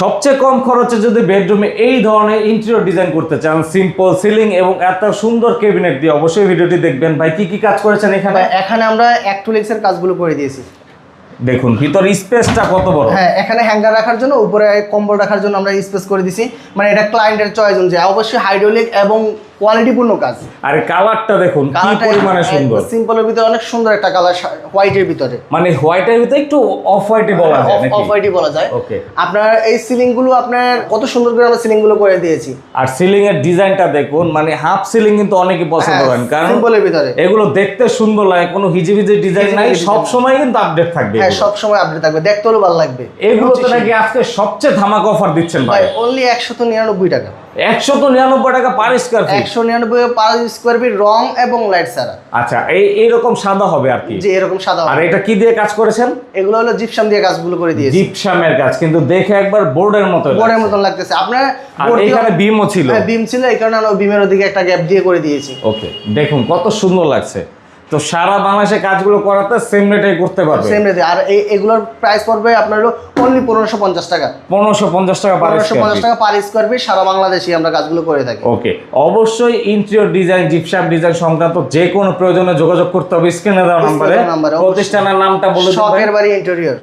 সবচেয়ে কম খরচে যদি বেডরুমে এই ধরনের ইন্টেরিয়র ডিজাইন করতে চান সিম্পল সিলিং এবং এত সুন্দর ক্যাবিনেট দিয়ে অবশ্যই ভিডিওটি দেখবেন। ভাই কি কি কাজ করেছেন এখানে? এখানে আমরা অ্যাক্টুলেক্সের কাজগুলো করে দিয়েছি। দেখুন ভিতর স্পেসটা কত বড়? হ্যাঁ এখানে হ্যাঙ্গার রাখার জন্য উপরে কম্বল রাখার জন্য আমরা স্পেস করে দিছি মানে এটা ক্লায়েন্টের চয়েস অনুযায়ী। অবশ্যই হাইড্রোলিক এবং কোয়ালিটিপূর্ণ কাজ। আর কালারটা দেখুন কি পরিমাণে সুন্দর। সিম্পলের ভিতরে অনেক সুন্দর একটা কালার হোয়াইটের ভিতরে। মানে হোয়াইটের ভিতরে একটু অফ হোয়াইটে বলা যায় নাকি? অফ হোয়াইটই বলা যায়। ওকে আপনার এই সিলিংগুলো আপনার কত সুন্দর করে আমরা সিলিংগুলো করে দিয়েছি। আর সিলিং এর ডিজাইনটা দেখুন মানে হাফ সিলিং কিন্তু অনেকে পছন্দ করেন কারণ সিম্পলের ভিতরে। এগুলো দেখতে সুন্দর লাগে কোনো হিজিবিজি ডিজাইন নাই সব সময় কিন্তু আপডেট থাকবে হ্যাঁ। সব সময় আপডেট থাকবে দেখতেও ভালো লাগবে। এগুলো তো নাকি আজকে সবচেয়ে ধামাকা অফার দিচ্ছেন ভাই। অনলি একশো তো নিরানব্বই টাকা। একশো তো নিরানব্বই টাকা পার স্কোয়ার ফিট একশো নিরানব্বই পাঁচ স্কোয়ার ফিট রং এবং লাইট ছাড়া। আচ্ছা এই এরকম সাদা হবে আর কি? যে এরকম সাদা আর এটা কি দিয়ে কাজ করেছেন? এগুলো হলো জিপসাম দিয়ে কাজগুলো করে দিয়েছি। জিপসামের কাজ কিন্তু দেখে একবার বোর্ডের মতো বোর্ডের। মতন লাগতেছে। আপনার এখানে বিমও ছিল। হ্যাঁ বিম ছিল এই কারণে আমরা বিমের ওদিকে একটা গ্যাপ দিয়ে করে দিয়েছি। ওকে দেখুন কত সুন্দর লাগছে। তো সারা বাংলাদেশে কাজগুলো করাতে সেম রেটে করতে পারবে। সেম রেটে আর এই এগুলোর প্রাইস পড়বে আপনার হলো অনলি পনেরোশো পঞ্চাশ টাকা। পনেরোশো পঞ্চাশ টাকা পনেরোশো পঞ্চাশ টাকা পার স্কোয়ার ফিট সারা বাংলাদেশে আমরা কাজগুলো করে থাকি। ওকে অবশ্যই ইন্টেরিয়র ডিজাইন জিপসাপ ডিজাইন সংক্রান্ত যে কোনো প্রয়োজনে যোগাযোগ করতে হবে। স্ক্রিনে দেওয়া নাম্বারে। প্রতিষ্ঠানের নামটা বলে শখের বাড়ি ইন্টেরিয়র